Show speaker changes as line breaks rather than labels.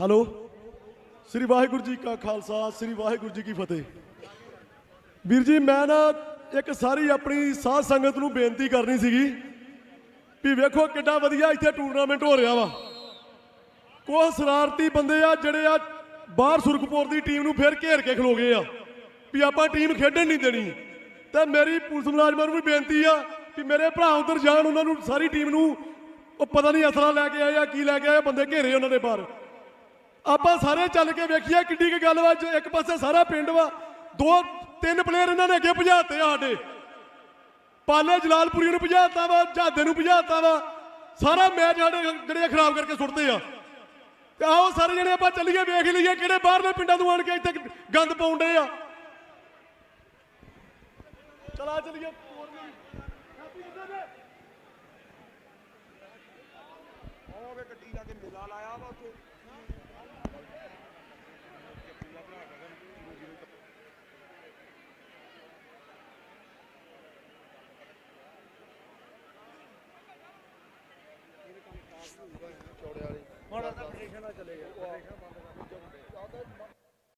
Hello. ਸ੍ਰੀ ਵਾਹਿਗੁਰੂ ਜੀ ਕਾ ਖਾਲਸਾ, ਸ੍ਰੀ ਵਾਹਿਗੁਰੂ ਜੀ ਕੀ ਫਤਿਹ। ਵੀਰ ਜੀ, ਮੈਂ ਨਾ ਇੱਕ ਸਾਰੀ ਆਪਣੀ ਸਾਧ ਸੰਗਤ ਨੂੰ ਬੇਨਤੀ ਕਰਨੀ ਸੀਗੀ ਵੀ ਵੇਖੋ ਕਿੱਡਾ ਵਧੀਆ ਇੱਥੇ ਟੂਰਨਾਮੈਂਟ ਹੋ ਰਿਹਾ ਵਾ। ਕੋਹ ਸ਼ਰਾਰਤੀ ਬੰਦੇ ਆ ਜਿਹੜੇ ਆ ਬਾਹਰ ਸੁਰਖਪੁਰ ਦੀ ਟੀਮ ਨੂੰ ਫਿਰ ਘੇਰ ਕੇ ਖਲੋ ਗਏ ਆ ਵੀ ਆਪਾਂ ਟੀਮ ਖੇਡਣ ਨਹੀਂ ਦੇਣੀ। ਤੇ ਮੇਰੀ ਪੁਲਿਸ ਮੁਲਾਜ਼ਮਾਂ ਨੂੰ ਵੀ ਬੇਨਤੀ ਆ ਵੀ ਮੇਰੇ ਭਰਾ ਉਧਰ ਜਾਣ, ਉਹਨਾਂ ਨੂੰ ਸਾਰੀ ਟੀਮ ਨੂੰ ਉਹ ਪਤਾ ਨਹੀਂ ਅਸਲਾ ਲੈ ਕੇ ਆਏ ਆ, ਕੀ ਲੈ ਕੇ ਆਏ ਬੰਦੇ ਘੇਰੇ ਉਹਨਾਂ ਦੇ ਬਾਹਰ। ਆਪਾਂ ਸਾਰੇ ਚੱਲ ਕੇ ਵੇਖੀਏ ਕਿੱਡੀ ਕੀ ਗੱਲ ਵਾ ਇੱਕ ਪਾਸੇ ਸਾਰਾ ਪਿੰਡ ਵਾ, ਦੋ, ਤਿੰਨ ਪਲੇਅਰ ਇਹਨਾਂ ਨੇ ਅੱਗੇ ਭਜਾਤੇ ਸਾਡੇ। ਪਾਲੇ ਜਲਾਲਪੁਰੀ ਨੂੰ ਭਜਾਤਾ ਵਾ, ਜਹਾਦੇ ਨੂੰ ਭਜਾਤਾ ਵਾ, ਸਾਰਾ ਮੈਚ ਸਾਡੇ ਜਿਹੜੇ ਖਰਾਬ ਕਰਕੇ ਸੁੱਟਦੇ ਆ। ਤੇ ਆਓ ਸਾਰੇ ਜਣੇ ਆਪਾਂ ਚੱਲੀਏ, ਵੇਖ ਲਈਏ ਕਿਹੜੇ ਬਾਹਰਲੇ ਪਿੰਡਾਂ ਤੋਂ ਆਣ ਕੇ ਇੱਥੇ ਗੰਦ ਪਾਉਂਦੇ ਆ। ਚਲਾ ਚੱਲੀਏ।
ਹੋਵੇ ਗੱਡੀ ਲਾ ਕੇ ਮੇਲਾ ਲਾਇਆ ਵਾ ਉੱਥੇ।
ਹੁਣ ਤਾਂ ਪਟੀਸ਼ਨ ਨਾਲ ਚਲੇ ਗਏ